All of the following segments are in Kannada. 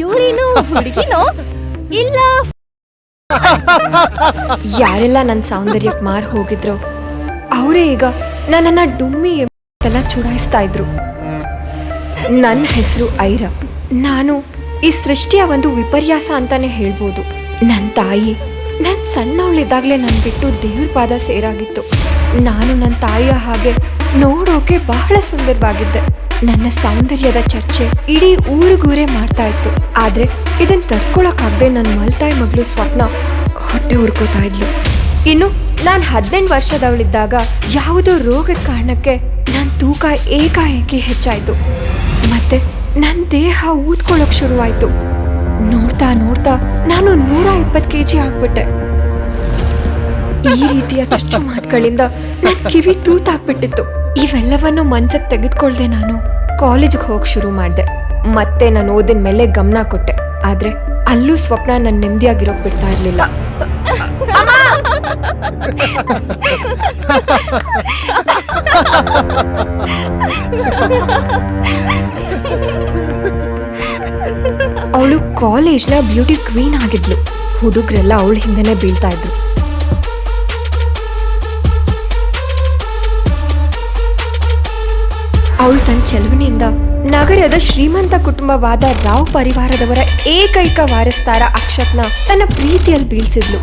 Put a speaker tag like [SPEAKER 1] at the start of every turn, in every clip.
[SPEAKER 1] ಇವಳೇನು ಹುಡುಗಿನೋ? ಇಲ್ಲ.
[SPEAKER 2] ಯಾರೆಲ್ಲ ನನ್ನ ಸೌಂದರ್ಯಕ್ಕೆ ಮಾರ್ ಹೋಗಿದ್ರು ಅವರೇ ಈಗ ನನ್ನನ್ನ ಡುಮ್ಮಿ ಎಲ್ಲ ಚುಡಾಯಿಸ್ತಾ ಇದ್ರು. ನನ್ನ ಹೆಸರು ಐರ. ನಾನು ಈ ಸೃಷ್ಟಿಯ ಒಂದು ವಿಪರ್ಯಾಸ ಅಂತಾನೆ ಹೇಳ್ಬೋದು. ನನ್ನ ತಾಯಿ ನನ್ನ ಸಣ್ಣವಳಿದ್ದಾಗಲೇ ನನ್ನ ಬಿಟ್ಟು ದೇವ್ರ ಪಾದ ಸೇರಾಗಿತ್ತು. ನಾನು ನನ್ನ ತಾಯಿಯ ಹಾಗೆ ನೋಡೋಕೆ ಬಹಳ ಸುಂದರವಾಗಿದ್ದೆ. ನನ್ನ ಸೌಂದರ್ಯದ ಚರ್ಚೆ ಇಡೀ ಊರಿಗೂರೇ ಮಾಡ್ತಾ ಇತ್ತು. ಆದ್ರೆ ಇದನ್ ತಡ್ಕೊಳಕ್ಕಾಗದೆ ನನ್ನ ಮಲ್ತಾಯಿ ಮಗಳು ಸ್ವಪ್ನ ಹೊಟ್ಟೆ ಉರ್ಕೋತಾ ಇದ್ಲು. ಇನ್ನು ನಾನು ಹದಿನೆಂಟು ವರ್ಷದವಳಿದ್ದಾಗ ಯಾವುದೋ ರೋಗದ ಕಾರಣಕ್ಕೆ ನನ್ನ ತೂಕ ಏಕಾಏಕಿ ಹೆಚ್ಚಾಯ್ತು. ಮತ್ತೆ ನನ್ನ ದೇಹ ಊದ್ಕೊಳ್ಳೋಕ್ ಶುರುವಾಯ್ತು. ನೋಡ್ತಾ ನೋಡ್ತಾ ನಾನು ನೂರ ಇಪ್ಪತ್ತು ಕೆ ಜಿ ಆಗ್ಬಿಟ್ಟೆ. ಈ ರೀತಿಯ ಚುಚ್ಚು ಮಾತುಗಳಿಂದ ನನ್ನ ಕಿವಿ ತೂತಾಕ್ಬಿಟ್ಟಿತ್ತು ಇವೆಲ್ಲವನ್ನು ಮನ್ಸಕ್ಕೆ ತೆಗೆದುಕೊಳ್ದೆ ನಾನು. ಕಾಲೇಜ್ಗೆ ಹೋಗಿ ಶುರು ಮಾಡಿದೆ. ಮತ್ತೆ ನಾನು ಓದಿನ ಮೇಲೆ ಗಮನ ಕೊಟ್ಟೆ. ಆದ್ರೆ ಅಲ್ಲೂ ಸ್ವಪ್ನ ನನ್ನ ನೆಮ್ಮದಿಯಾಗಿರೋಕ್ ಬಿಡ್ತಾ ಇರ್ಲಿಲ್ಲ. ಅವಳು ಕಾಲೇಜ್ನ ಬ್ಯೂಟಿ ಕ್ವೀನ್ ಆಗಿದ್ಲು. ಹುಡುಗರೆಲ್ಲ ಅವಳ ಹಿಂದೆನೆ ಬೀಳ್ತಾ ಇದ್ರು. ಅವಳು ತನ್ನ ಚೆಲುವಿನಿಂದ ನಗರದ ಶ್ರೀಮಂತ ಕುಟುಂಬವಾದ ರಾವ್ ಪರಿವಾರದವರ ಏಕೈಕ ವಾರಸ್ತಾರ ಅಕ್ಷತ್ನ ತನ್ನ ಪ್ರೀತಿಯಲ್ಲಿ ಬೀಳ್ಸಿದ್ಲು.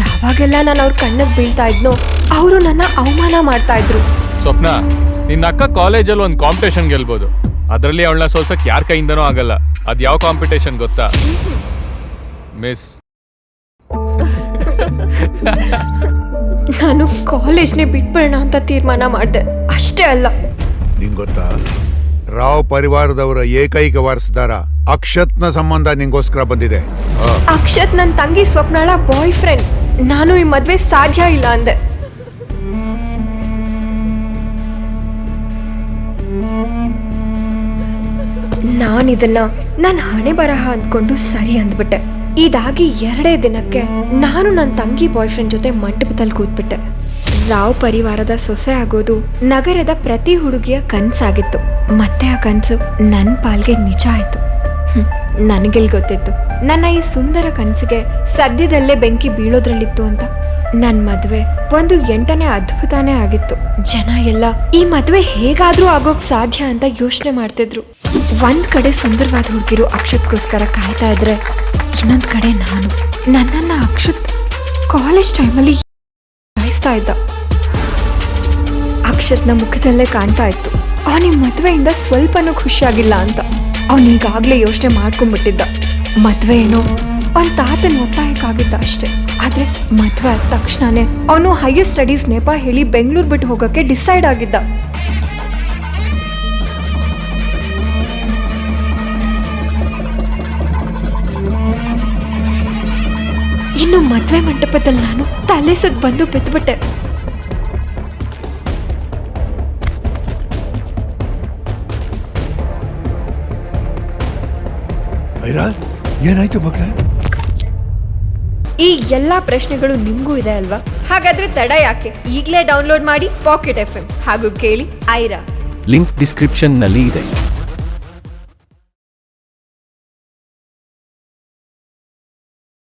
[SPEAKER 2] ಯಾವಾಗೆಲ್ಲ ನಾನು ಅವ್ರ ಕಣ್ಣಿಗೆ ಬೀಳ್ತಾ ಇದ್ನೋ ಅವರು ನನ್ನ ಅವಮಾನ ಮಾಡ್ತಾ ಇದ್ರು.
[SPEAKER 3] ಸ್ವಪ್ನ ನಿನ್ನ ಅಕ್ಕ ಕಾಲೇಜಲ್ಲಿ ಒಂದು ಕಾಂಪಿಟೇಷನ್ ಗೆಲ್ಬೋದು. ಅದರಲ್ಲಿ ಅವಳನ್ನ ಸೋಲ್ಸಕ್ ಯಾರ ಕೈಯಿಂದನೂ ಆಗಲ್ಲ. ಅದ್ ಯಾವ ಕಾಂಪಿಟೇಷನ್ ಗೊತ್ತಾ? ಮಿಸ್
[SPEAKER 2] ನಾನು ಕಾಲೇಜ್ನೇ ಬಿಟ್ಬಿಡೋಣ ಅಂತ ತೀರ್ಮಾನ ಮಾಡಿದೆ. ಅಷ್ಟೇ ಅಲ್ಲ.
[SPEAKER 4] ನಿಂಗ್ ಗೊತ್ತಾ? ರಾವ್ ಪರಿವಾರದವರ ಏಕೈಕ ವಾರಸದಾರ ಅಕ್ಷತ್ನ ಸಂಬಂಧ ನಿಂಗೋಸ್ಕರ ಬಂದಿದೆ.
[SPEAKER 2] ಅಕ್ಷತ್ ನನ್ನ ತಂಗಿ ಸ್ವಪ್ನಾಳ ಬಾಯ್ ಫ್ರೆಂಡ್ ನಾನು ಈ ಮದ್ವೆ ಸಾಧ್ಯ ಇಲ್ಲ ಅಂದೆ. ನಾನಿದನ್ನ ನನ್ನ ಹಣೆ ಬರಹ ಅಂದ್ಕೊಂಡು ಸರಿ ಅಂದ್ಬಿಟ್ಟೆ. ಇದಾಗಿ ಎರಡೇ ದಿನಕ್ಕೆ ನಾನು ನನ್ನ ತಂಗಿ ಬಾಯ್ ಫ್ರೆಂಡ್ ಜೊತೆ ಮಂಟಪದಲ್ಲಿ ಕೂತ್ಬಿಟ್ಟೆ. ರಾವ್ ಪರಿವಾರದ ಸೊಸೆ ಆಗೋದು ನಗರದ ಪ್ರತಿ ಹುಡುಗಿಯ ಕನ್ಸಾಗಿತ್ತು. ಮತ್ತೆ ಆ ಕನ್ಸು ನನ್ನ ಪಾಲ್ಗೆ ನಿಜ ಆಯ್ತು. ನನಗೆಲ್ಲಿ ನನಗೆಲ್ ಗೊತ್ತಿತ್ತು. ನನ್ನ ಈ ಸುಂದರ ಕನಸಿಗೆ ಸದ್ಯದಲ್ಲೇ ಬೆಂಕಿ ಬೀಳೋದ್ರಲ್ಲಿತ್ತು ಅಂತ. ನನ್ನ ಮದುವೆ ಒಂದು ಎಂಟನೇ ಅದ್ಭುತನೇ ಆಗಿತ್ತು. ಜನ ಎಲ್ಲ, ಈ ಮದುವೆ ಹೇಗಾದ್ರೂ ಆಗೋಕ್ ಸಾಧ್ಯ ಅಂತ ಯೋಚನೆ ಮಾಡ್ತಿದ್ರು. ಒಂದ್ ಕಡೆ ಸುಂದರವಾದ ಹುಡುಗಿರು ಅಕ್ಷತ್ಗೋಸ್ಕರ ಕಾಯ್ತಾ ಇದ್ರೆ ಇನ್ನೊಂದ್ ಕಡೆ ನಾನು. ನನ್ನನ್ನ ಅಕ್ಷತ್ ಕಾಲೇಜ್ ಟೈಮಲ್ಲಿ ಕಾಯಿಸ್ತಾ ಇದ್ದ. ಅಕ್ಷತ್ನ ಮುಖದಲ್ಲೇ ಕಾಣ್ತಾ ಇತ್ತು. ಅವನಿಗೆ ಮದುವೆಯಿಂದ ಸ್ವಲ್ಪನೂ ಖುಷಿಯಾಗಿಲ್ಲ ಅಂತ. ಅವನೀಗಾಗಲೇ ಯೋಚನೆ ಮಾಡ್ಕೊಂಡ್ಬಿಟ್ಟಿದ್ದ ಮದ್ವೆ ಏನೋ? ಅವನ ತಾತನ ಒತ್ತಾಯಕ್ಕಾಗಿದ್ದ ಅಷ್ಟೇ. ಆದ್ರೆ ಮದ್ವೆ ಆದ ತಕ್ಷಣನೇ ಅವನು ಹೈಯರ್ ಸ್ಟಡೀಸ್ ನೆಪ ಹೇಳಿ ಬೆಂಗಳೂರು ಬಿಟ್ಟು ಹೋಗಕ್ಕೆ ಡಿಸೈಡ್ ಆಗಿದ್ದ. ಇನ್ನು ಮದುವೆ ಮಂಟಪದಲ್ಲಿ ನಾನು ತಲೆ ಸುತ್ತ ಬಂದು ಬಿದ್ದುಬಿಟ್ಟೆ
[SPEAKER 4] ಐರಾ ಏನಾಯ್ತು ಮಕ್ಕಳೇ
[SPEAKER 2] ಈ ಎಲ್ಲಾ ಪ್ರಶ್ನೆಗಳು ನಿಮ್ಗೂ ಇದೆ ಅಲ್ವಾ? ಹಾಗಾದ್ರೆ ತಡ ಯಾಕೆ? ಈಗಲೇ ಡೌನ್ಲೋಡ್ ಮಾಡಿ ಪಾಕೆಟ್ ಎಫ್ ಹಾಗೂ ಕೇಳಿ ಐರಾ
[SPEAKER 5] ಲಿಂಕ್ ಡಿಸ್ಕ್ರಿಪ್ಷನ್ನಲ್ಲಿ ಇದೆ.